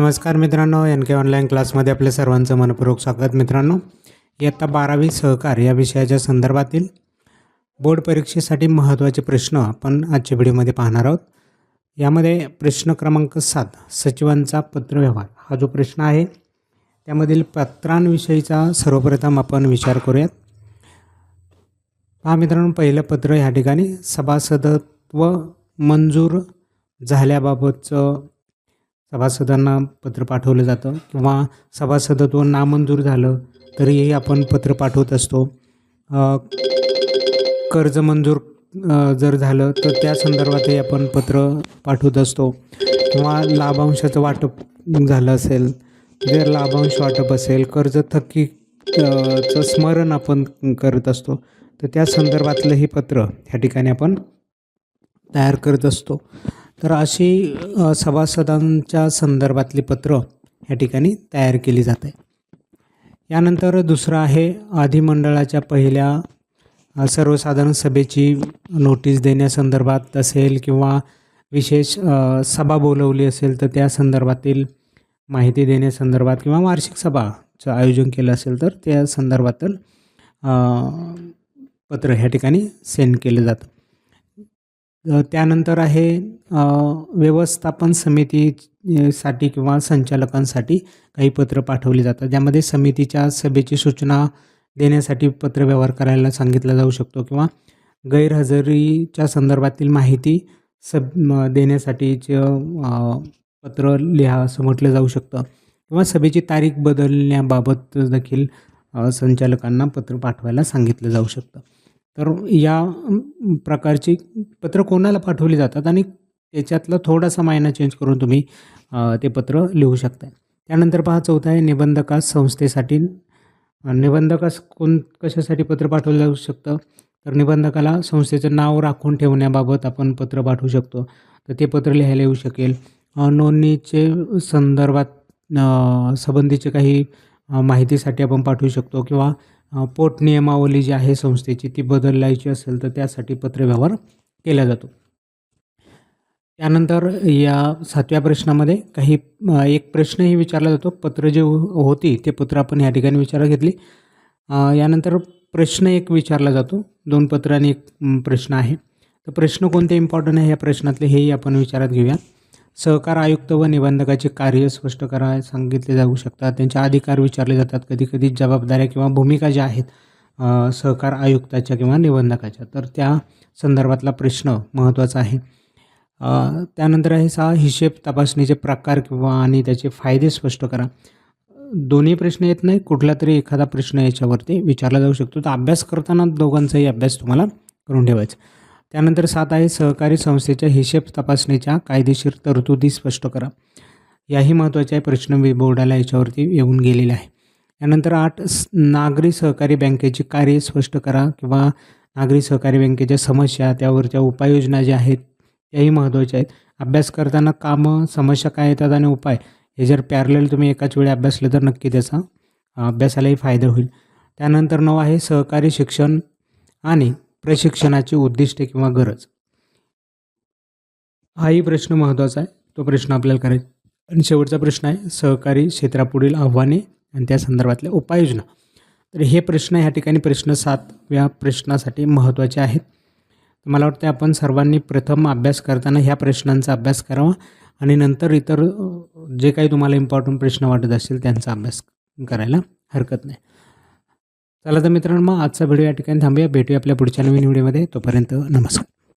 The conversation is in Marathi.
नमस्कार मित्रांनो एन के ऑनलाईन क्लासमध्ये आपल्या सर्वांचं मनपूर्वक स्वागत मित्रांनो. इयत्ता बारावी सहकार या विषयाच्या संदर्भातील बोर्ड परीक्षेसाठी महत्त्वाचे प्रश्न आपण आजच्या व्हिडिओमध्ये पाहणार आहोत. यामध्ये प्रश्न क्रमांक सात सचिवांचा पत्रव्यवहार हा जो प्रश्न आहे त्यामधील पत्रांविषयीचा सर्वप्रथम आपण विचार करूयात. पहा मित्रांनो पहिलं पत्र ह्या ठिकाणी सभासदत्व मंजूर झाल्याबाबतचं सभासदांना पत्र पाठवलं जातं किंवा सभासदत्व नामंजूर झालं तरीही आपण पत्र पाठवत असतो. कर्ज मंजूर जर झालं तर त्या संदर्भातही आपण पत्र पाठवत असतो. किंवा लाभांशाचं वाटप झालं असेल जर लाभांश वाटप असेल कर्ज थकी चं स्मरण आपण करत असतो तर त्या संदर्भातलंही पत्र ह्या ठिकाणी आपण तयार करत असतो. तर अशी सभासदांच्या संदर्भातली पत्र ह्या ठिकाणी तयार केली जाते. यानंतर दुसरं आहे अधिमंडळाच्या पहिल्या सर्वसाधारण सभेची नोटीस देण्यासंदर्भात असेल किंवा विशेष सभा बोलवली असेल तर त्या संदर्भातील माहिती देण्यासंदर्भात किंवा वार्षिक सभाचं आयोजन केलं असेल तर त्या संदर्भातील पत्र ह्या ठिकाणी सेंड केलं जातं त्यानंतर आहे व्यवस्थापन व्यवस्थापन समितीसाठी किंवा संचालकांसाठी काही पत्र पाठवली जातात. ज्यामध्ये समितीच्या सभेची सूचना देण्यासाठी पत्रव्यवहार करायला सांगितला जाऊ शकतो किंवा गैरहजेरीच्या संदर्भातील माहिती सब देण्यासाठीचं पत्र लिहा असं म्हटलं जाऊ शकतं. किंवा सभेची तारीख बदलण्याबाबत देखील संचालकांना पत्र पाठवायला सांगितलं जाऊ शकतं. तर या प्रकारची पत्र कोणाला पाठवली जातात आणि त्याच्यातला थोडासा मायना चेंज करून तुम्ही ते पत्र लिहू शकता त्यानंतर पहा चौथा आहे निबंधकास संस्थेसाठी निबंधकास कोण कशासाठी पत्र पाठवलं जाऊ शकतं? तर निबंधकाला संस्थेचं नाव राखून ठेवण्याबाबत आपण पत्र पाठवू शकतो. तर ते पत्र लिहायला येऊ शकेल. नोंदणीचे संदर्भात संबंधीचे काही माहितीसाठी आपण पाठवू शकतो किंवा पोटनियमावली पोट नियमावली जी आहे संस्थेची ती बदलायची असेल तर त्यासाठी पत्रव्यवहार केला जातो. त्यानंतर या सातव्या प्रश्नामध्ये काही एक प्रश्नही विचारला जातो. पत्र जे हो- होती ते पत्र आपण या ठिकाणी विचारात घेतली. यानंतर प्रश्न एक विचारला जातो. दोन पत्र आणि एक प्रश्न आहे. तर प्रश्न कोणते इम्पॉर्टंट आहे या प्रश्नातले हेही आपण विचारात घेऊया. सहकार आयुक्त व निबंधकाचे कार्य स्पष्ट करा सांगितले जाऊ शकतात. त्यांचे अधिकार विचारले जातात. कधी कधी जबाबदाऱ्या किंवा भूमिका ज्या आहेत सहकार आयुक्ताच्या किंवा निबंधकाच्या तर त्या संदर्भातला प्रश्न महत्त्वाचा आहे. त्यानंतर आहे सहा हिशेब तपासणीचे प्रकार किंवा आणि त्याचे फायदे स्पष्ट करा. दोन्ही प्रश्न येत नाही कुठला तरी एखादा प्रश्न याच्यावरती विचारला जाऊ शकतो. तर अभ्यास करताना दोघांचाही अभ्यास तुम्हाला करून ठेवायचा त्यानंतर सात आहे सहकारी संस्थेच्या हिशेब तपासणीच्या कायदेशीर तरतुदी स्पष्ट करा. याही महत्त्वाचे आहे प्रश्न बोर्डाला याच्यावरती येऊन गेलेला आहे. त्यानंतर आठ नागरी सहकारी बँकेची कार्य स्पष्ट करा किंवा नागरी सहकारी बँकेच्या समस्या त्यावरच्या उपाययोजना ज्या आहेत त्याही महत्त्वाच्या आहेत. अभ्यास करताना कामं समस्या काय येतात आणि उपाय हे जर पॅरलेल तुम्ही एकाच वेळी अभ्यासलं तर नक्की त्याचा अभ्यासालाही फायदा होईल. त्यानंतर नऊ आहे सहकारी शिक्षण आणि प्रशिक्षणाची उद्दिष्टे किंवा गरज? हाही प्रश्न महत्त्वाचा आहे. तो प्रश्न आपल्याला करायचा आणि शेवटचा प्रश्न आहे सहकारी क्षेत्रापुढील आव्हाने आणि त्या संदर्भातल्या उपाययोजना. तर हे प्रश्न ह्या ठिकाणी प्रश्न सातव्या प्रश्नासाठी महत्त्वाचे आहेत. मला वाटतं आपण सर्वांनी प्रथम अभ्यास करताना ह्या प्रश्नांचा अभ्यास करावा आणि नंतर इतर जे काही तुम्हाला इम्पॉर्टंट प्रश्न वाटत असतील त्यांचा अभ्यास करायला हरकत नाही. चला तर मित्रांनो मग आजचा व्हिडिओ या ठिकाणी थांबूया. भेटूया आपल्या पुढच्या नवीन व्हिडिओमध्ये. तोपर्यंत नमस्कार.